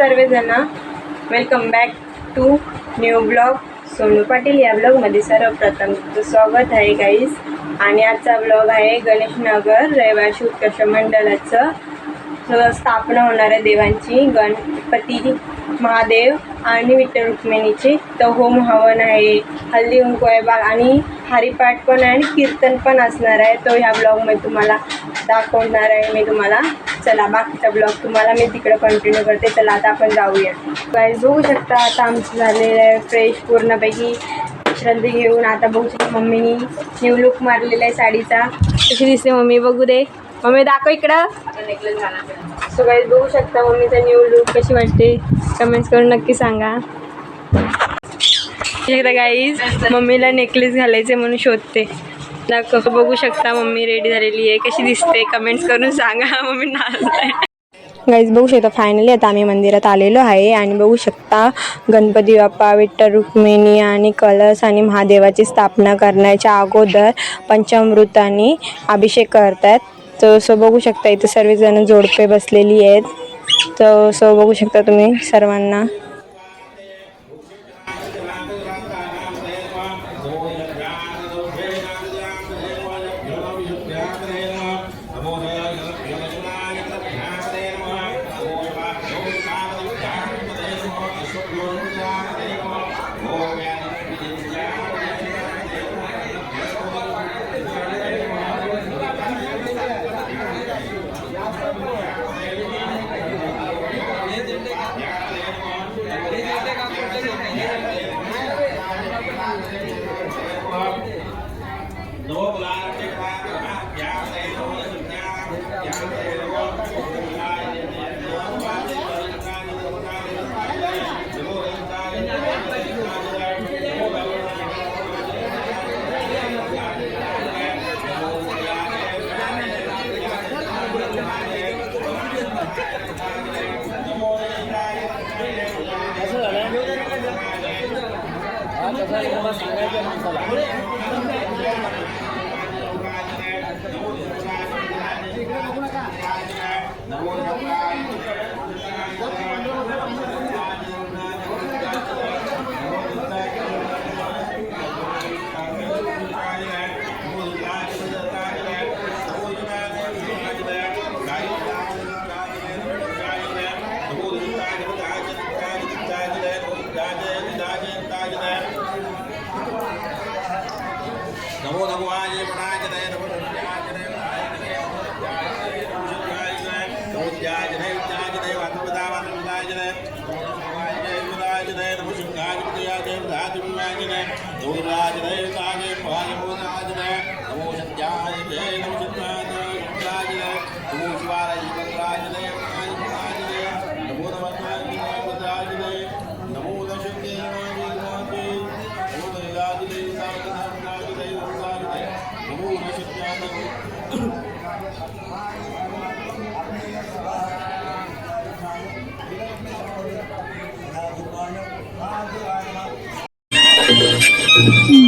सर्वजण welcome back to new blog Sonu Patil या ब्लॉगमध्ये सर्वप्रथम तुमचं स्वागत आहे गाईस आणि आजचा ब्लॉग आहे गणेशनगर रहिवासी उत्कर्ष मंडळाचं. स्थापना होणार आहे देवांची गणपती महादेव आणि विठ्ठल रुक्मिणीची. तर होम हवन आहे हल्दी कुंकू आहे आणि हरिपाठ पण आहे आणि कीर्तन पण असणार आहे. तो ह्या ब्लॉगमध्ये तुम्हाला दाखवणार आहे. मी तुम्हाला चला बाकीचा ब्लॉग तुम्हाला मी तिकडे कंटिन्यू करते. चला आता आपण जाऊया. काय बघू शकता आता आमचं झालेलं आहे फ्रेश पूर्णपैकी. श्रद्धी घेऊन आता बघू शकता मम्मीनी न्यू लुक मारलेला आहे साडीचा. कशी दिसते मम्मी बघू दे. मम्मी दाखव इकडं. सो गाईज बघू शकता मम्मीचा न्यू लुक कशी वाटते? कमेंट्स करून नक्की सांगा. एकदा गाईज मम्मीला नेकलेस घालायचे म्हणून शोधते. दाखव. बघू शकता मम्मी रेडी झालेली आहे कशी दिसते? कमेंट्स करून सांगा. मम्मी नाचते. गाईज बघू शकता फायनली आता आम्ही मंदिरात आलेलो आहे आणि बघू शकता गणपती बाप्पा विठ्ठल रुक्मिणी आणि कलश आणि महादेवाची स्थापना करण्याच्या अगोदर पंचामृताने अभिषेक करतात. तर सो बघू शकता इथं सर्वजण जोडपे बसलेली आहेत. तर सो बघू शकता तुम्ही सर्वांना. నమో నమో ఆయ పడాయ Mm-hmm.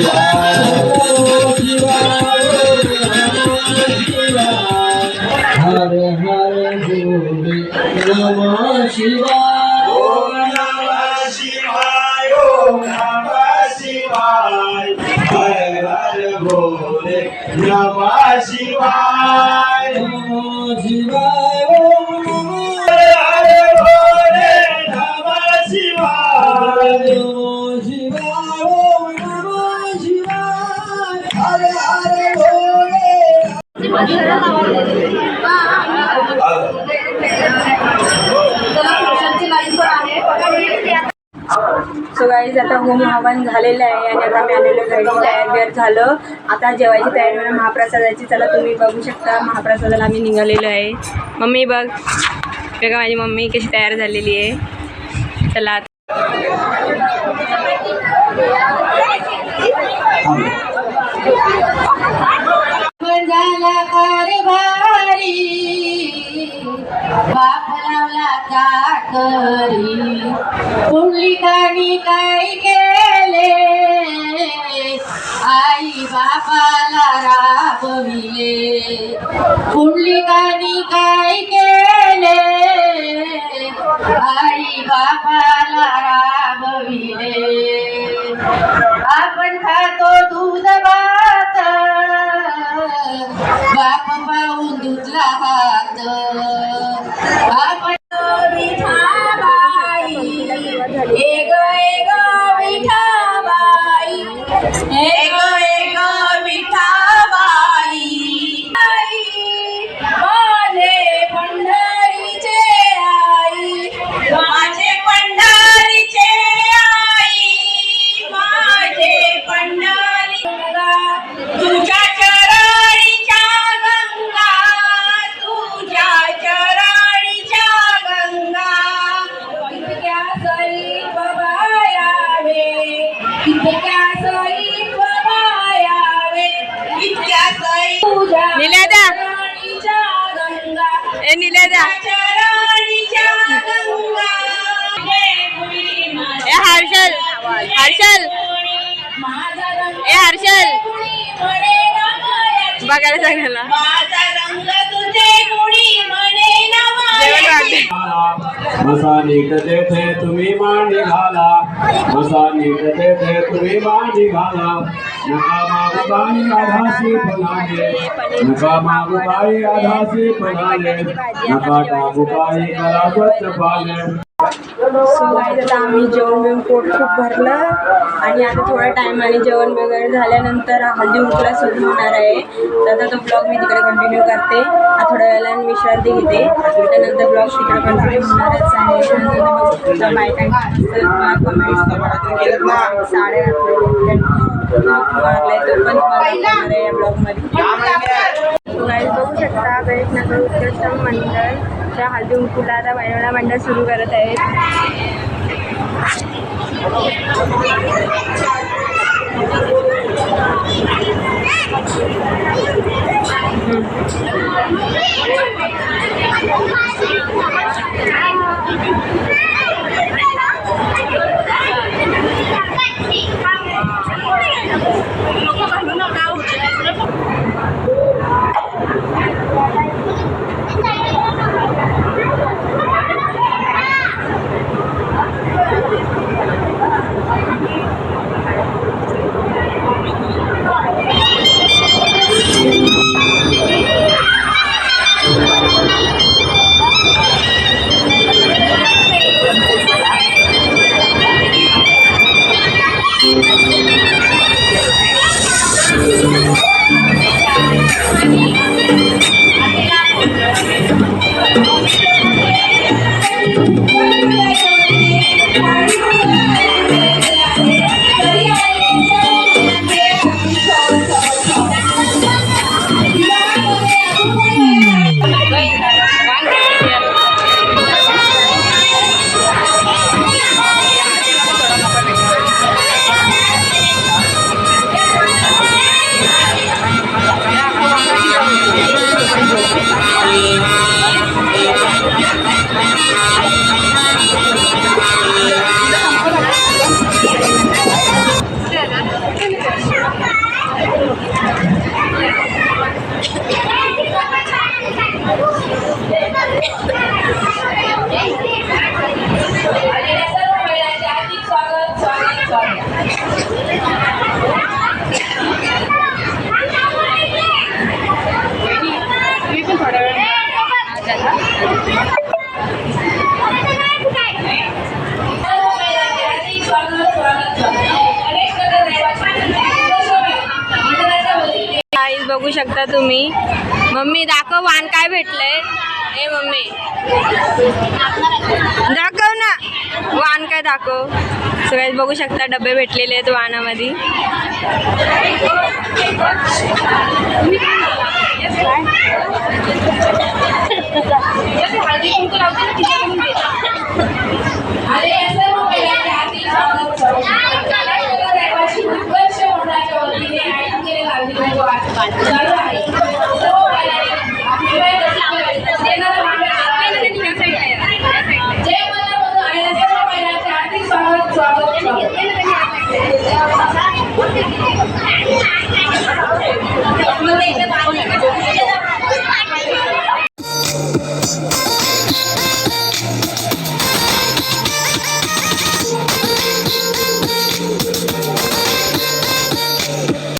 Yeah. सो गाईज आता होम हवन झालेलं आहे आणि आता मी आलेलो घरी. तयार बियार झालं. आता जेवायची तयारी म्हणजे महाप्रसादाची. चला तुम्ही बघू शकता. महाप्रसादाला आम्ही निघालेलो आहे. मम्मी बघ. बघा माझी मम्मी कशी तयार झालेली आहे. चला आता. झाला कारभारी बाप लावला चाकरी. पुंडलिकानी काय केले? आई बापाला राबविले. पुंडलिकानी काय केले? आई बापाला राबविले पाहून धुतला हात आपण विठाबाई एक एक विठाबाई एक हर्षल हर्षल. ए हर्षल. बघायला सांगायला. मसा नीट तेथे तुम्ही मांडी घाला. मसा नीट तेथे तुम्ही मांडी घाला. नका मागू बाई आधासी नका मागू बाई आधासी नका टाकू बाई करा स्वच्छ पाले. आता आम्ही जेवण बिवून पोट खूप भरलं आणि आता थोड्या टायमाने जेवण वगैरे झाल्यानंतर हळदी उठला सुरू होणार आहे तर आता तो ब्लॉग मी तिकडे कंटिन्यू करते आता थोड्या वेळाने विश्रांती घेते त्यानंतर ब्लॉग तिकडे कंटिन्यू होणारच आहे कमेंट्स मारलाय तो पण आहे या ब्लॉगमध्ये बघू शकता उत्कृष्ट आमच्या हळदी कुंकूला आता महिला मांडा सुरू करत आहेत गाईज बघू शकता तुम्ही. मम्मी दाखव वाण काय भेटलंय. ए मम्मी. दाखव ना. वाण काय दाखव. सगळ्यात बघू शकता डबे भेटलेले आहेत वाणामध्ये.